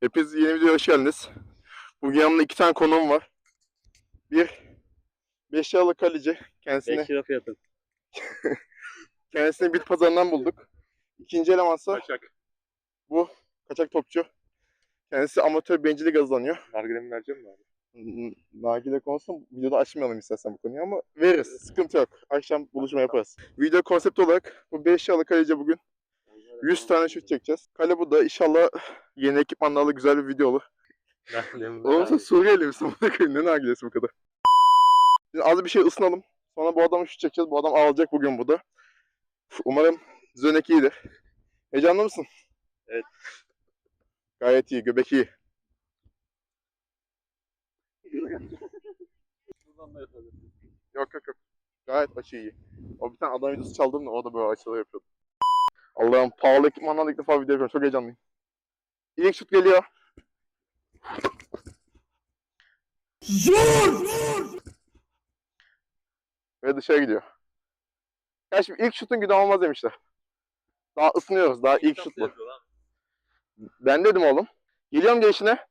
Hepiniz yeni videoya hoş geldiniz. Bugün yanımda iki tane konuğum var. Bir, 5 liralık kaleci. Kendisini, 5 lira fiyatı. kendisini bit pazarından bulduk. İkinci elemansa Kaçak. kaçak topçu. Kendisi amatör bencillik kazanıyor. Nargilemi vereceğim mi abi? N- Nargile konusu videoda açmayalım istersen bu konuyu ama veririz. Sıkıntı yok. Akşam buluşma yaparız. Video konsept olarak bu 5 liralık kaleci bugün 100 tane şut çekeceğiz. Kale bu da inşallah yeni ekipmanlarla güzel bir video olur. Sen Suriyeli misin? Ne nargilesi bu kadar? Şimdi az bir şey ısınalım. Sonra bu adamı şut çekeceğiz. Bu adam ağlayacak bugün burada. Umarım Zönek iyidir. Heyecanlı mısın? Evet. Gayet iyi. Göbek iyi. Yok yok yok. Gayet açı iyi. O bir tane adam videosu çaldım da o da böyle açılar yapıyordu. Allah'ım pahalı ekipmanlarla ilk defa video yapıyorum. Çok heyecanlıyım. İlk şut geliyor. Ve dışarı gidiyor. Ya şimdi ilk şutun günah olmaz demişler. Daha ısınıyoruz. Daha ilk şut bu. Ben dedim oğlum. Geliyorum gelişine.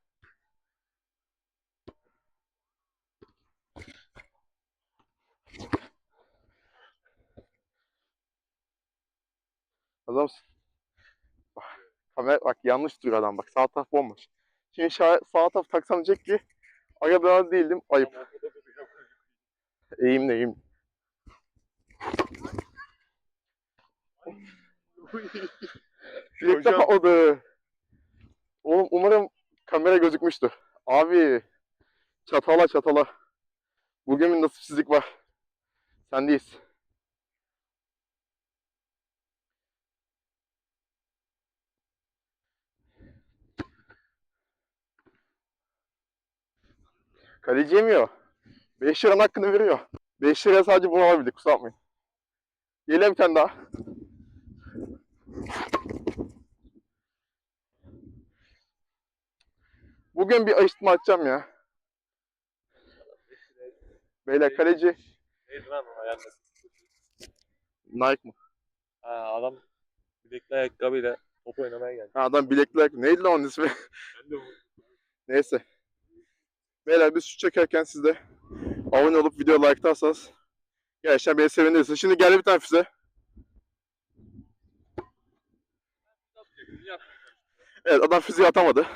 Mısın? Bak, kamera bak yanlış duruyor adam bak. Sağ taraf bomboş. Şimdi sağ, sağ taraf taksam diyecek ki Aga ben değildim. Ayıp. İyiyim. Direkte Hocam. patladı. Oğlum umarım kamera gözükmüştür. Abi çatala çatala. Bugün bir nasipsizlik var. Sendeyiz. Kaleci yemiyor. 5 liranın hakkını veriyor. 5 liraya sadece bunu alabildik kusura bakmayın. Geliyor bir tane daha. Bugün bir ayıştma açacağım ya. Beyler kaleci Neydi lan o ayağında? Nike mı? Ha, adam bilekli ayakkabıyla top oynamaya geldi. Ha, adam bilekli ayak- Neydi lan onun ismi? Ben de bu. Neyse. Beyler biz şu çekerken siz de abone olup video like'larsanız gerçekten beni sevindirirsiniz. Şimdi geldi bir tane füze. Evet adam füzeyi atamadı.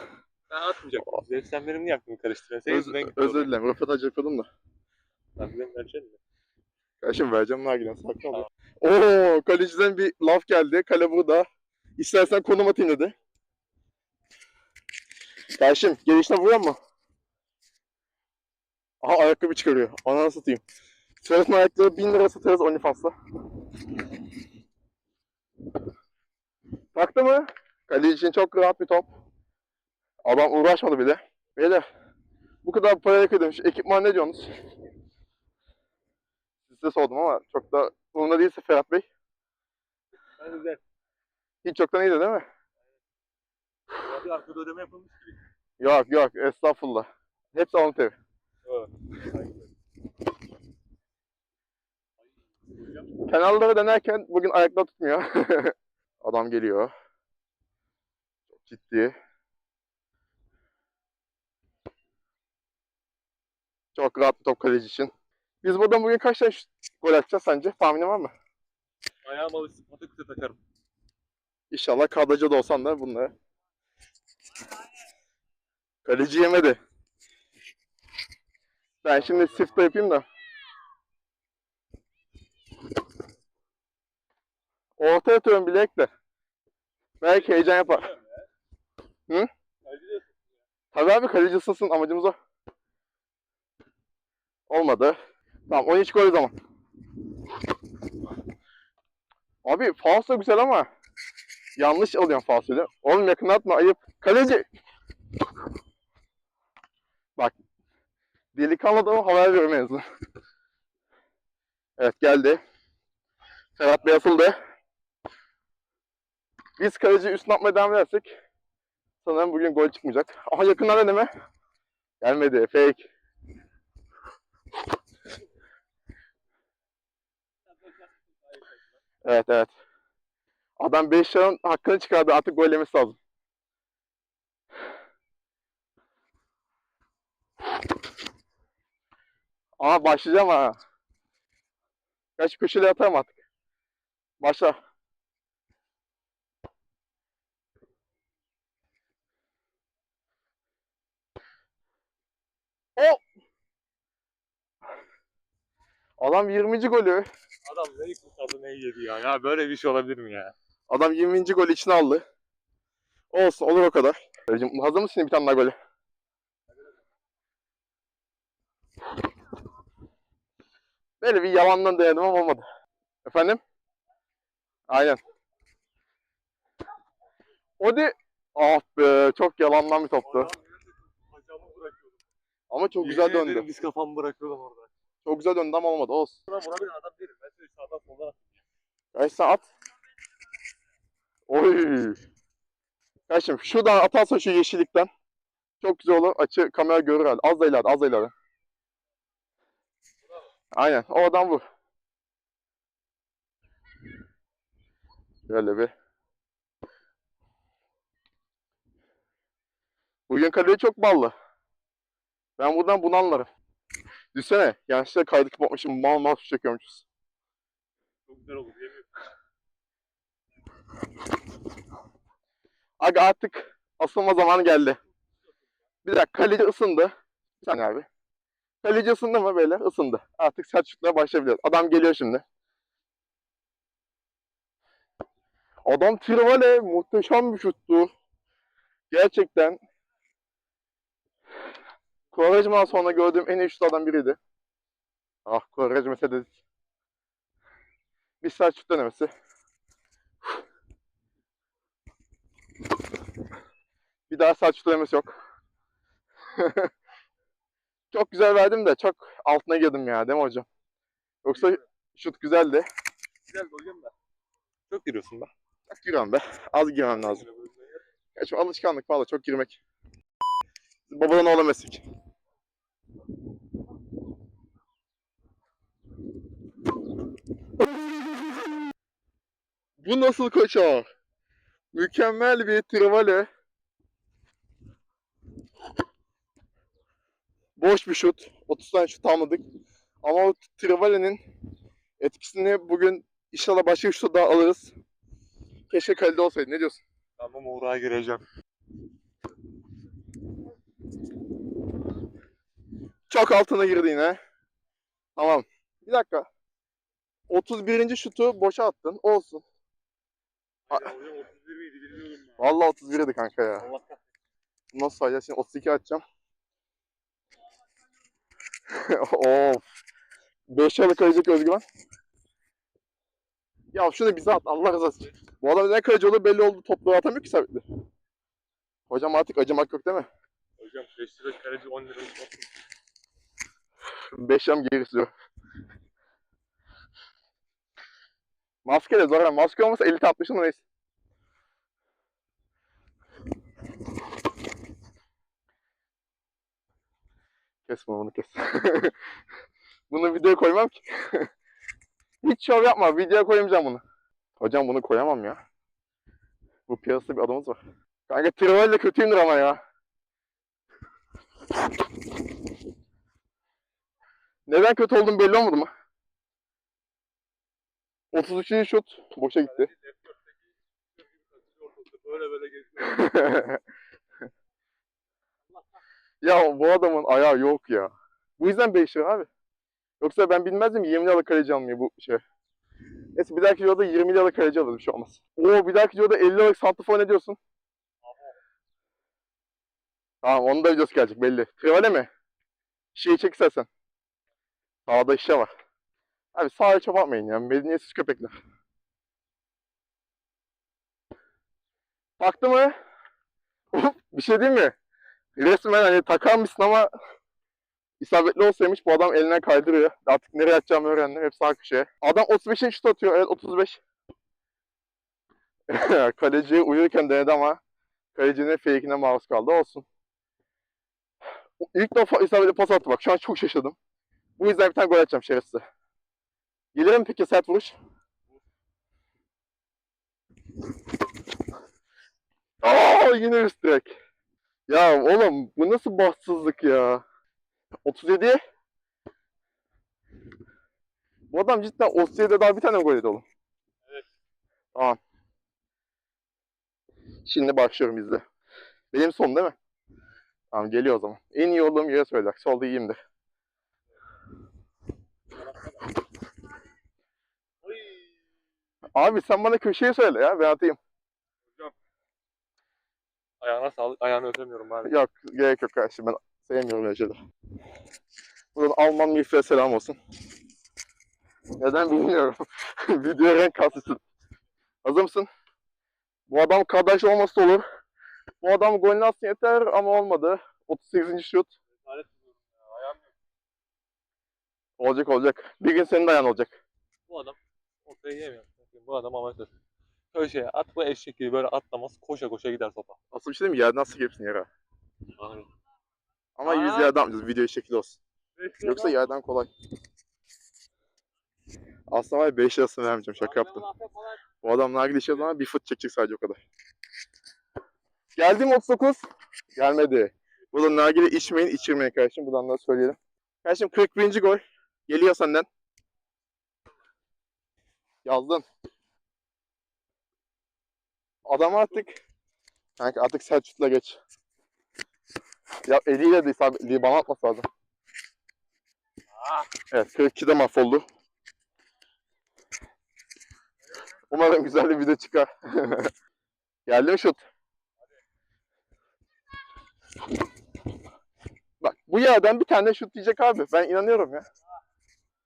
Ben atmayacaktım. Zevk sen benim niye aklımı karıştırıyorsun? Sen Öz, özür dilerim. Röportaj yapıyordum da. Vereceksin mi? Kardeşim vereceğim nargilen sakin ol. Oo kaleciden bir laf geldi. Kale burada. İstersen konum atayım dedi. Kardeşim gelişine vuruyor mu? Aha ayakkabı çıkarıyor. Ananı satayım. Sırasın ayakları 1000 lira satarız OnlyFans'ta. Taktı mı? Kaleci için çok rahat bir top. Adam uğraşmadı bile. Beyler bu kadar kıydım. Şu ekipman ne diyorsunuz? Size sordum ama çok da umurumda değilse Ferhat Bey. Ben güzel. Hiç çoktan iyiydi değil mi? Abi arkada ödeme yapılmış gibi. Yok yok estağfurullah. Hepsi alın teri. Evet. Kenarları denerken bugün ayakta tutmuyor. Adam geliyor. Çok ciddi. Çok rahat bir top kaleci için. Biz buradan bugün kaç tane gol atacağız sence? Tahminin var mı? Ayağım alışsın pataküte takarım. İnşallah kadrajda da olsan da bunları. Kaleci yemedi. Ben şimdi sifte yapayım da. Orta atıyorum bilekle. Belki heyecan yapar. De Tabii abi kaleci ısınsın amacımız o. Olmadı. Tamam 13 gol o zaman. Abi falso güzel ama yanlış alıyorsun falsoyu. Oğlum yakın atma ayıp. Kaleci. Bak. Delikanlı da o havaya azından. Evet geldi. Serhat Bey asıldı. Biz kaleci üstüne atmaya devam edersek sanırım bugün gol çıkmayacak. Aha yakından deneme. Gelmedi. Fake. Evet evet. Adam 5 liranın hakkını çıkardı. Artık gol yemesi lazım. Aa başlayacağım ha. Kaç köşeli atarım artık. Başla. O! Adam 20. golü. Adam neyi kurtardı neyi yedi ya. Ya böyle bir şey olabilir mi ya? Adam 20. golü içine aldı. Olsun olur o kadar. Hazır mısın bir tane daha golü? Böyle bir yalandan denedim ama olmadı. Efendim? Aynen. O de... Ah be çok yalandan bir toptu. Ama çok güzel Yemin ederim döndü. Biz kafamı bırakıyordum orada. Çok güzel döndü ama olmadı. Olsun. Buna vurabilen adam değilim. Ben seni sağdan soldan Kaç sen at. Oy. Kaçım şuradan atarsan şu yeşillikten. Çok güzel olur. Açı kamera görür herhalde. Az da ileride, az da ileride. Aynen. Oradan vur. Şöyle bir. Bugün kalori çok ballı. Ben buradan bunu anlarım. Düşsene. Yanlışlıkla kaydı kapatmışım. Mal mal su çekiyormuşuz. Çok güzel olur Aga artık asılma zamanı geldi. Bir dakika kaleci ısındı. Bir saniye abi. Kaleci ısındı mı böyle? Isındı. Artık şutlara başlayabiliriz. Adam geliyor şimdi. Adam Trivale muhteşem bir şuttu. Gerçekten Quaresma'dan sonra gördüğüm en iyi şutlardan biriydi. Ah Quaresma dedik. Bir şut denemesi. Bir daha saç tutamız yok. çok güzel verdim de çok altına girdim ya değil mi hocam? Yoksa şut güzeldi. Güzel hocam da. Çok giriyorsun be. Çok giriyorum be. Az girmem lazım. Ya şu alışkanlık valla çok girmek. Babadan oğla meslek. Bu nasıl koşar? Mükemmel bir trivale. Boş bir şut. 30 tane şut almadık. Ama o trivalenin etkisini bugün inşallah başka bir şut daha alırız. Keşke kalede olsaydı. Ne diyorsun? Tamam uğrağa gireceğim. Çok altına girdi yine. Tamam. Bir dakika. 31. şutu boşa attın. Olsun. Ya hocam 31 miydi bilmiyorum ya. Vallahi 31 idi kanka ya. Allah kahretsin. Nasıl sayacağız? Şimdi 32 atacağım. of. 5 yalı kayacak özgüven. Ya şunu bize at Allah razı olsun. Bu adam neden kaleci olur belli oldu. Topları atamıyor ki sabitli. Hocam artık acımak yok değil mi? Hocam 5 lira kaleci 10 lira. 5 yam geri sürüyor. Maske de zor. ha. Maske olmasa 50 60 mı neyse. Kes bunu bunu kes. bunu videoya koymam ki. Hiç şov yapma. Videoya koyamayacağım bunu. Hocam bunu koyamam ya. Bu piyasada bir adamımız var. Kanka Trival'le kötüyümdür ama ya. Neden kötü oldum belli olmadı mı? 33. şut boşa gitti. Böyle böyle geziyor. ya bu adamın ayağı yok ya. Bu yüzden 5 lira abi. Yoksa ben bilmezdim 20 liralık kaleci almayı bu şey. Neyse bir dahaki videoda 20 liralık kaleci alırım bir şey olmaz. Oo bir dahaki videoda 50 liralık santrafor ne diyorsun? Tamam onun da videosu gelecek belli. Trivale mi? Şeyi çek istersen. Sağda işe var. Abi sağa çöp atmayın ya. Medeniyetsiz köpekler. Taktı mı? bir şey değil mi? Resmen hani takar mısın ama isabetli olsaymış bu adam eline kaydırıyor. Artık nereye atacağımı öğrendim. Hep sağ köşeye. Adam 35. şut atıyor. Evet 35. Kaleci uyurken denedi ama kalecinin fake'ine maruz kaldı. Olsun. İlk defa isabetli pas attı bak. Şu an çok şaşırdım. Bu yüzden bir tane gol atacağım şerefsiz. Gelir mi peki sert vuruş? Aa yine üst direk. Ya oğlum bu nasıl bahtsızlık ya? 37. Bu adam cidden 37'de daha bir tane gol yedi oğlum? Evet. Tamam. Şimdi başlıyorum izle. Benim son değil mi? Tamam geliyor o zaman. En iyi olduğum yere söyler. Solda iyiyimdir. Abi sen bana köşeyi söyle ya ben atayım. Ayağına sağlık. Ayağını öpemiyorum abi. Yok gerek yok kardeşim ben sevmiyorum öyle şeyler. Buradan Alman milfeye selam olsun. Neden bilmiyorum. Video renk kastırsın. Hazır mısın? Bu adam kardeş olması olur. Bu adam golünü atsın yeter ama olmadı. 38. şut. Olacak olacak. Bir gün senin de ayağın olacak. Bu adam ortaya yemiyor. Bu adam amatör. Köşeye at bu eşek gibi böyle atlamaz. Koşa koşa gider topa. Asıl bir şey diyeyim mi? Yerden sık hepsini yere. Abi. Ama Aa. yüz yerden yapacağız. Video şekli olsun. Yoksa yerden kolay. Aslında var ya 5 lirasını vermeyeceğim. Şaka yaptım. Bu adam nargile işe zaman bir fıt çekecek sadece o kadar. Geldi mi 39? Gelmedi. Burada nargile içmeyin, içirmeyin kardeşim. Buradan da söyleyelim. Kardeşim 41. gol. Geliyor senden. Yazdın. Adam artık Kanka artık Selçuk'la geç. Ya eliyle de isabetli bana atması lazım. Evet 42'de mahvoldu. Umarım güzel bir video çıkar. Geldi mi şut? Bak bu yerden bir tane şut diyecek abi. Ben inanıyorum ya.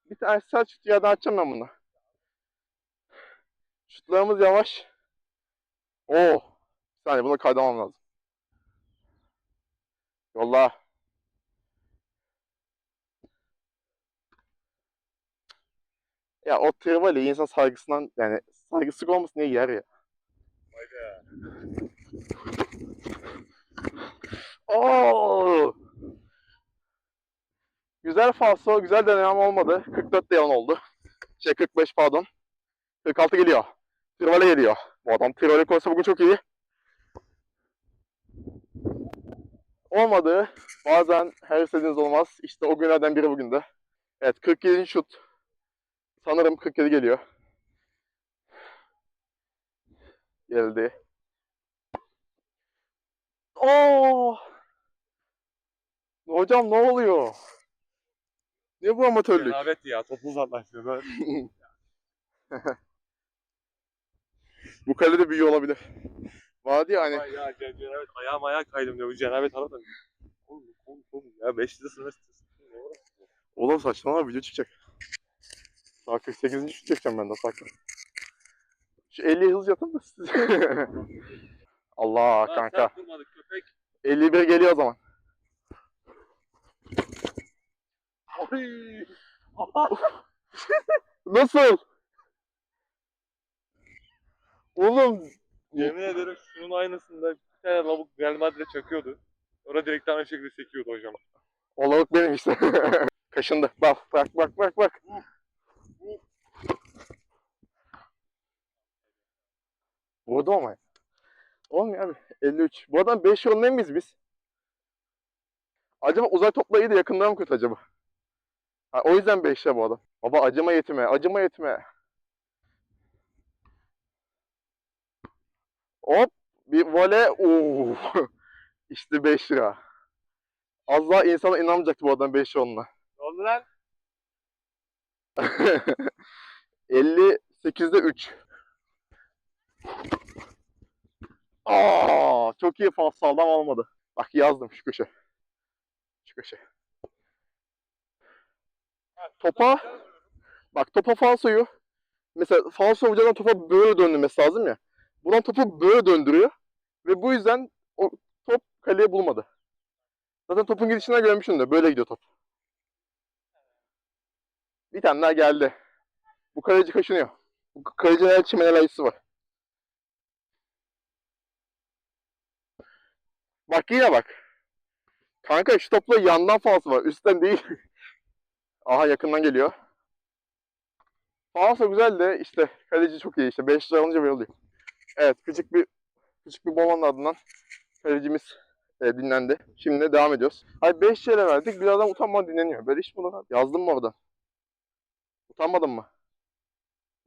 Bir tane sert şut yerden atacağım ben bunu. Şutlarımız yavaş. Oo. Bir saniye bunu kaydamam lazım. Yolla. Ya o Trivali insan saygısından yani saygısızlık olmasın diye yer ya. Oo! Güzel falso, güzel deneme olmadı. 44 de yalan oldu. Şey 45 pardon. 46 geliyor. Trivali geliyor. Bu adam Trivali konusu bugün çok iyi. Olmadı. Bazen her istediğiniz olmaz. İşte o günlerden biri bugün de. Evet 47. şut. Sanırım 47 geliyor. Geldi. Oo! Hocam ne oluyor? Ne bu amatörlük? Cenabet ya. Topu uzaklaştırıyor. Böyle. Bu kalede büyüyor olabilir. Ya hani. Ay ya ce- cenabet. Ayağım ayağa kaydım diyor. Bu cenabet arada. Oğlum oğlum oğlum ya 5 lira sınır uğraşıyorsun? Oğlum saçmalama video çıkacak. Daha 48. şut çekeceğim ben de sakin. Şu 50'ye hız yapın da siz. Allah Lan kanka. durmadık köpek. 51 geliyor o zaman. Oy. Nasıl? Oğlum Yemin ederim şunun aynısında bir tane lavuk Real Madrid'e çakıyordu. Sonra direkt aynı şekilde sekiyordu hocam. Olavuk benim işte. Kaşındı. Bak bak bak bak bak. Vurdu ama. Olmuyor abi. 53. Bu adam 5 yılın en miyiz biz? Acaba uzay topla iyi de yakından mı kötü acaba? Ha, o yüzden 5'te bu adam. Baba acıma yetime, acıma yetime. Hop bir voley. Oo. işte 5 lira. Az daha insana inanmayacaktı bu adam 5 yılına. Ne oldu lan? 58'de 3. Aa, çok iyi sağlam olmadı. Bak yazdım şu köşe. Şu köşe. Topa bak topa falsoyu mesela falso hocadan topa böyle döndürmesi lazım ya. Buradan topu böyle döndürüyor ve bu yüzden o top kaleye bulmadı. Zaten topun gidişinden görmüşsün de böyle gidiyor top. Bir tane daha geldi. Bu kaleci kaşınıyor. Bu kalecinin el çimenel ayısı var. Bak yine bak. Kanka şu topla yandan falso var. Üstten değil. Aha yakından geliyor. Falso güzel de işte kaleci çok iyi işte. 5 lira alınca böyle oluyor. Evet küçük bir küçük bir balonun ardından kalecimiz e, dinlendi. Şimdi devam ediyoruz. Hayır 5 lira verdik. Bir adam utanmadan dinleniyor. Böyle iş mi olur? Yazdım mı oradan? Utanmadın mı?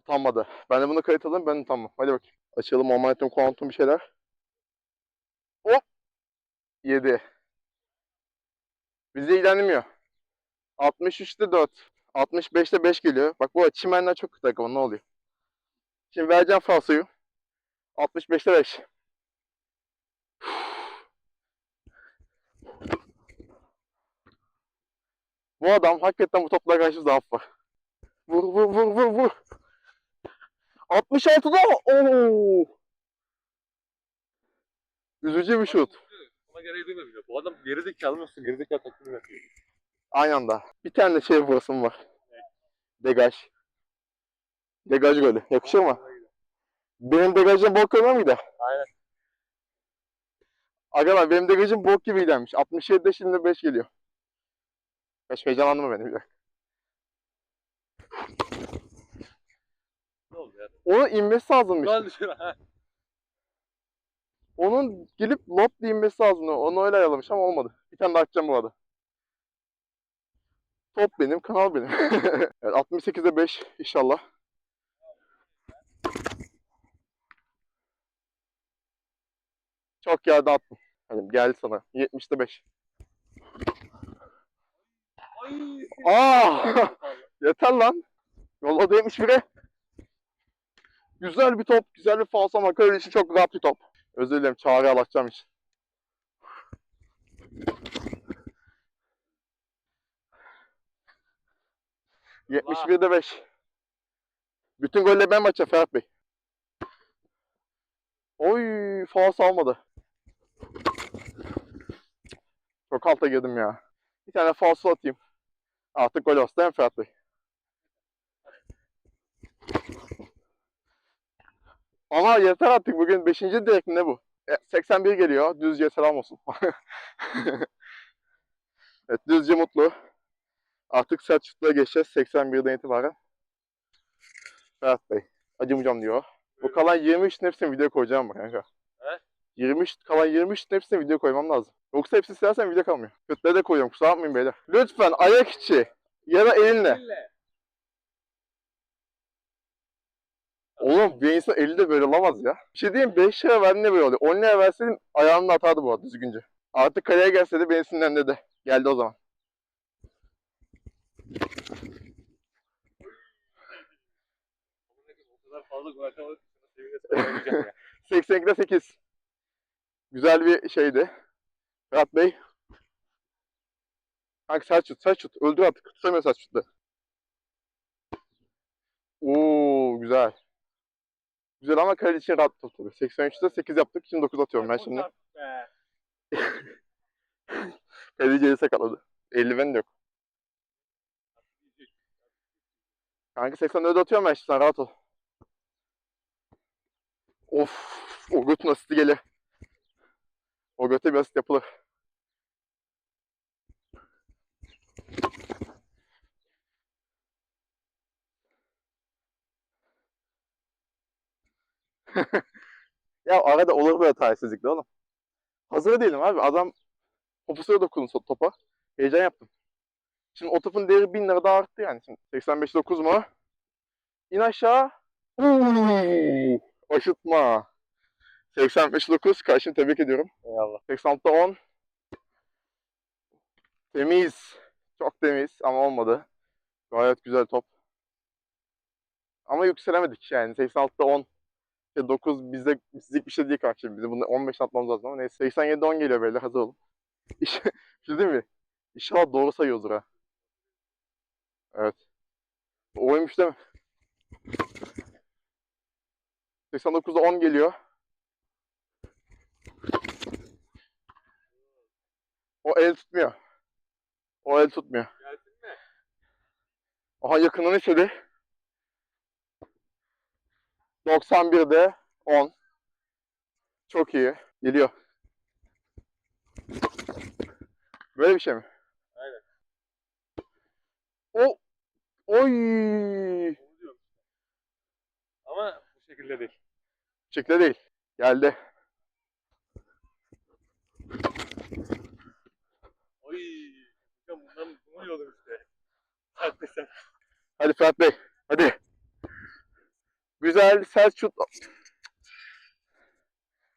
Utanmadı. Ben de bunu kayıt alayım ben utanmam. Hadi bakayım. Açalım momentum kuantum bir şeyler. Hop. 7. Bizi ilgilenmiyor. 63'te 4. 65'te 5 geliyor. Bak bu çimenden çok kötü akıllı ne oluyor? Şimdi vereceğim falsoyu. 65'te 5. Bu adam hakikaten bu toplara karşı zaaf var. Vur vur vur vur vur. 66'da ooo. Üzücü bir şut. Ama gereği bile. Bu adam gerizekalı mısın? Gerizekalı taklidi yapıyor. Aynı anda. Bir tane de şey vurasım var. Degaj. Degaj golü. Yakışır mı? Benim degajım bok görmüyor muydu? Aynen. Arkadaşlar benim degajım bok gibiymiş. 67'de şimdi 5 geliyor. 5 heyecanlandım benim bir Ne oldu ya? Onun inmesi lazımmış. Lan ha. Onun gelip lop diye inmesi lazımdı. Onu öyle ayarlamış ama olmadı. Bir tane daha atacağım bu arada. Top benim, kanal benim. evet 68'de 5 inşallah. Çok yerde attım. Hadi geldi sana. 70'te 5. Ay. Aa! Yeter lan. Yolladı 71'e. Güzel bir top, güzel bir falso ama Kale için çok rahat bir top. Özür dilerim çağrı alacağım için. ...71'de 5. Bütün golleri ben maça Ferhat Bey. Oy, falso almadı. Çok alta girdim ya. Bir tane falso atayım. Artık gol olsun değil mi Ferhat Bey? Ama yeter artık bugün 5. direkt ne bu? E, 81 geliyor. Düzce selam olsun. evet Düzce mutlu. Artık şutlara geçeceğiz 81'den itibaren. Ferhat Bey. Acımayacağım diyor. Bu kalan 23 hepsini video koyacağım bak kanka. He? 23, kalan 23 hepsini video koymam lazım. Yoksa hepsi silersen video kalmıyor. Kötüleri de koyuyorum kusura bakmayın beyler. Lütfen ayak içi ya da elinle. Oğlum bir insan eli de böyle olamaz ya. Bir şey diyeyim 5 lira verdiğinde böyle oluyor. 10 lira verseydim ayağımda atardı bu arada düzgünce. Artık kaleye gelse de beni sinirlendirdi. Geldi o zaman. Fazla gol atamadık. Sevinle sevinmeyeceğim ya. 82'de 8. Güzel bir şeydi. Ferhat Bey. Kanka sert şut. Öldür artık. Tutamıyor şutla. Oo güzel. Güzel ama kale için rahat tabii. 83'te 8 yaptık. Şimdi 9 atıyorum ben şimdi. Kaleciyi sakatladı. Eldiven de yok. Kanka 84'e atıyorum ben şimdi sen rahat ol. Of. O götün asisti gelir. O göte bir asist yapılır. ya arada olur böyle talihsizlikler oğlum. Hazır değilim abi. Adam Popusuna dokundum topa. Heyecan yaptım. Şimdi o topun değeri 1000 lira daha arttı yani. Şimdi 85 9 mu? İn aşağı. Uuu, aşıtma. 85 9 karşını tebrik ediyorum. Eyvallah. 86'da 10. Temiz. Çok temiz ama olmadı. Gayet güzel top. Ama yükselemedik yani. 86'da 10. İşte 9 bizde bizlik bir şey değil karşı. Bizim bunu 15 atmamız lazım ama neyse. 87'de 10 geliyor böyle hazır olun. İş, şey değil mi? İnşallah doğru sayıyoruzdur ha. Evet. Oymuş değil mi? 89'da 10 geliyor. O el tutmuyor. O el tutmuyor. Gelsin mi? Aha yakından istedi. 91'de 10. Çok iyi. Geliyor. Böyle bir şey mi? Aynen. O Oy! Ama bu şekilde değil. Şekilde değil. Geldi. Oy. Ya bundan bunu diyordum işte. Haklısın. Hadi Ferhat Bey. güzel sert şut.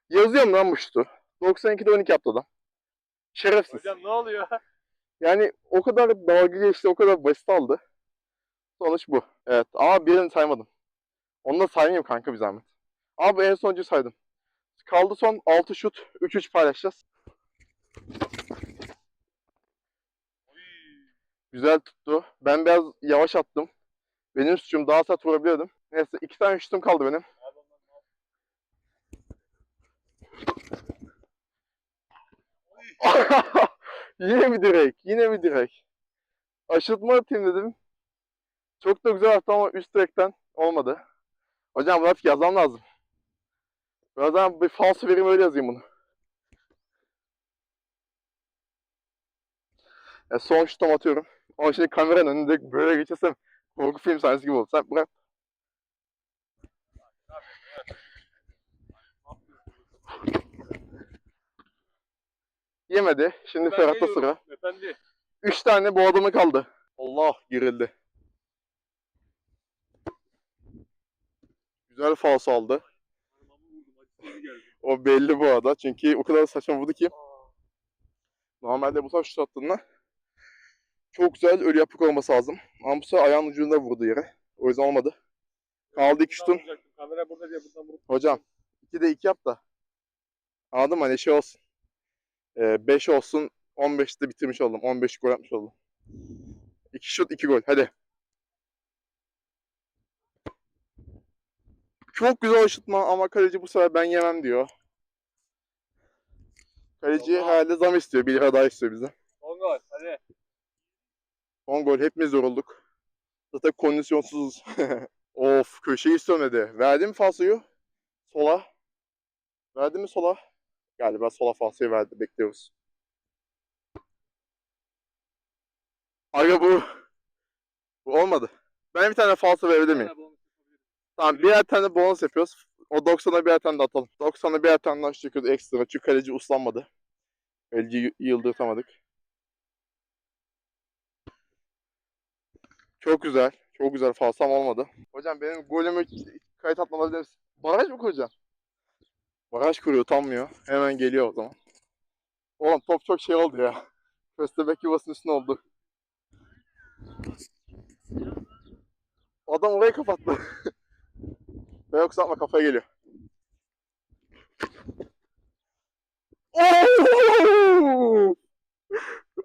Yazıyor mu lan bu şutu? 92'de 12 yaptı adam. Şerefsiz. Hocam ne oluyor? Yani o kadar dalga geçti, o kadar basit aldı. Sonuç bu. Evet ama birini saymadım. Onu da saymayayım kanka bir zahmet. Abi en sonuncuyu saydım. Kaldı son 6 şut. 3-3 paylaşacağız. Güzel tuttu. Ben biraz yavaş attım. Benim suçum daha sert vurabilirdim. Neyse iki tane şutum kaldı benim. yine mi direk? Yine mi direk? Aşırtma atayım dedim. Çok da güzel attı ama üst direkten olmadı. Hocam bunu artık yazmam lazım. Birazdan bir falso vereyim öyle yazayım bunu. Ya son şutum atıyorum. Ama şimdi kameranın önünde böyle geçersem korku film sahnesi gibi oldu. Sen bırak. Yemedi. Şimdi Ferhat'ta sıra. Efendi. 3 tane bu adamı kaldı. Allah girildi. Güzel falso aldı. O belli bu arada. Çünkü o kadar saçma vurdu ki. Normalde bu tarz şut attığında çok güzel ölü yapık olması lazım. Ama bu sefer ayağın ucunda vurdu yere. O yüzden olmadı. Kaldı iki şutun. Kamera burada diye buradan vurup Hocam 2'de 2 yap da. Anladın mı? Hani şey olsun. 5 olsun. 15'te bitirmiş oldum. 15 gol yapmış oldum. 2 şut 2 gol. Hadi. Çok güzel şutma ama kaleci bu sefer ben yemem diyor. Kaleci Allah. herhalde zam istiyor. 1 lira daha istiyor bize. On gol hadi. 10 gol hepimiz yorulduk. Zaten kondisyonsuzuz. of köşeyi sönmedi. Verdi mi falsoyu? Sola. Verdi mi sola? Galiba sola falsoyu verdi. Bekliyoruz. Aga bu. Bu olmadı. Ben bir tane falso verebilir miyim? Tamam birer tane bonus yapıyoruz. O 90'a birer tane de atalım. 90'a birer tane daha çekiyoruz ekstra. Çünkü kaleci uslanmadı. Kaleci yıldırtamadık. Çok güzel. Çok güzel. Falsam olmadı. Hocam benim golümü kayıt alabilir misin? Baraj mı kuracaksın? Baraj kuruyor. Utanmıyor. Hemen geliyor o zaman. Oğlum top çok şey oldu ya. Köstebek yuvasının üstüne oldu. Adam orayı kapattı. Ve yoksa atma kafaya geliyor.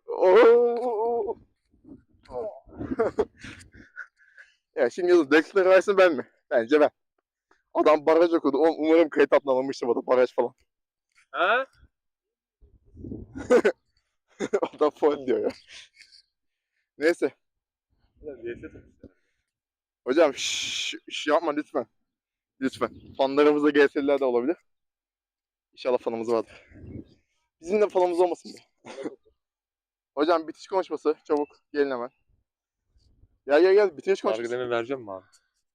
Oo! ya şimdi yazın Dexter Rice'ın ben mi? Bence ben. Adam baraj okudu. Um- Umarım kayıt altına alınmıştır bu da baraj falan. Ha? Adam foil diyor ya. Neyse. Hocam şş, şş yapma lütfen. Lütfen. Fanlarımızda GS'liler de olabilir. İnşallah fanımız vardır. Bizim de fanımız olmasın be. Hocam bitiş konuşması çabuk gelin hemen. Gel gel gel bitiriş konuşması. Sargıdemi vereceğim mi abi?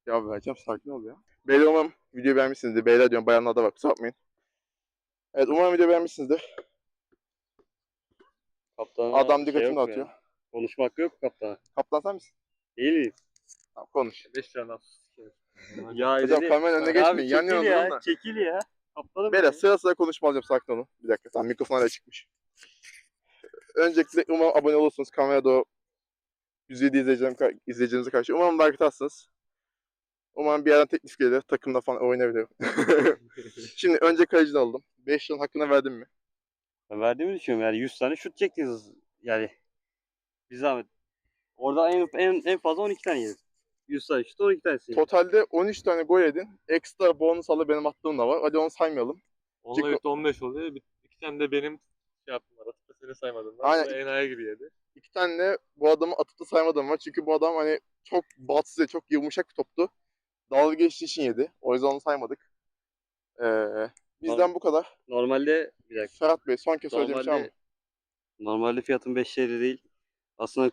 Ya vereceğim sakin ol ya. Beyler umarım videoyu beğenmişsinizdir. Beyler diyorum bayanlar da var kusura bakmayın. Evet umarım videoyu beğenmişsinizdir. Kaptana Adam şey dikkatini yok dağıtıyor. ya. Konuşma hakkı yok kaptana. Kaptan sen misin? Değil miyim? Tamam konuş. 5 tane. Ya Hocam kameranın önüne geçmeyin. Yan yana çekil durun ya. da. Çekil ya. Kaptanım Beyler sıra sıra konuşma alacağım sakin olun. Bir dakika tamam mikrofon hala çıkmış. Öncelikle umarım abone olursunuz. Kameraya doğru 107 izleyicilerim, izleyicilerinize karşı. Umarım like atarsınız. Umarım bir yerden teklif gelir. Takımda falan oynayabilirim. Şimdi önce kaleciden aldım. 5 yılın hakkını verdim mi? Ben verdiğimi düşünüyorum yani 100 tane şut çektiniz yani. Bir zahmet. Orada en, en, en fazla 12 tane yedim. 100 tane şut 12 tanesi yedim. Totalde 13 tane gol yedin. Ekstra bonus alı benim attığım da var. Hadi onu saymayalım. Onunla birlikte 15 oluyor. Bir, iki tane de benim şey yaptım var. Atıp da seni saymadım. Ben Aynen. Aynen. Enayi gibi yedi. İki tane de bu adamı atıp da saymadığım var. Çünkü bu adam hani çok batsız, çok yumuşak bir toptu. Dalga geçtiği için yedi. O yüzden onu saymadık. Ee, bizden Tamam. bu kadar. Normalde bir dakika. Ferhat Bey son kez söyleyeceğim şey? Normalde, normalde fiyatım 5 TL değil. Aslında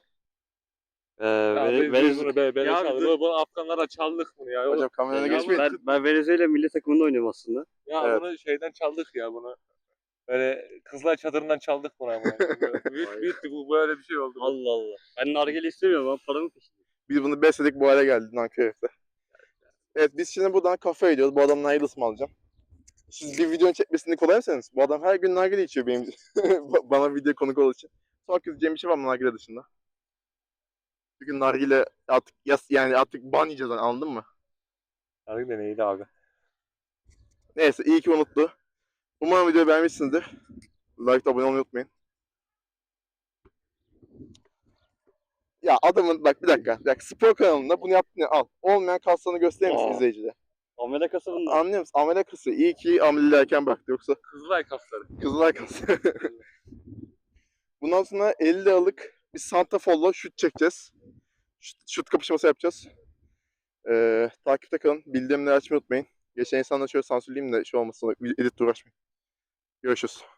e, Ya Vene- Venez- bunu be, Ya dur. Bunu, bunu Afganlara çaldık bunu ya. Hocam kamerana Ya geçmeyin. ben, ben Venezuela milli takımında oynuyorum aslında. ya Evet. bunu şeyden çaldık ya bunu. Böyle kızlar çadırından çaldık bunu ama. büyük, büyük bu böyle bir şey oldu. Allah Allah. Ben nargile istemiyorum ben paramı peşindeyim. Biz bunu besledik bu hale geldi nankör herifler. Evet biz şimdi buradan kafeye gidiyoruz. Bu adamın nargile ısmarlayacağım. Siz bir videonun çekmesini kolay mısınız? Bu adam her gün nargile içiyor benim bana video konuk olduğu için. Sonra diyeceğim bir şey var mı nargile dışında? Bugün nargile artık yas yani artık ban yiyeceğiz anladın mı? Nargile neydi abi? Neyse iyi ki unuttu. Umarım videoyu beğenmişsinizdir. Like abone olmayı unutmayın. Ya adamın bak bir dakika. Bir dakika spor kanalında bunu yaptın ya al. Olmayan kaslarını gösterir misin Aa. izleyicilere? Amele kasabında. Anlıyor musun? Amele kası. İyi ki ameliyle erken bıraktı yoksa Kızılay kasları. kızılay kası. Bundan sonra 50 liralık bir Santa Fo'la şut çekeceğiz. Şut, şut kapışması yapacağız. Ee, takipte kalın. Bildirimleri açmayı unutmayın. Geçen insanları şöyle sansürleyeyim de şey olmasın. Editle uğraşmayın. Görüşürüz.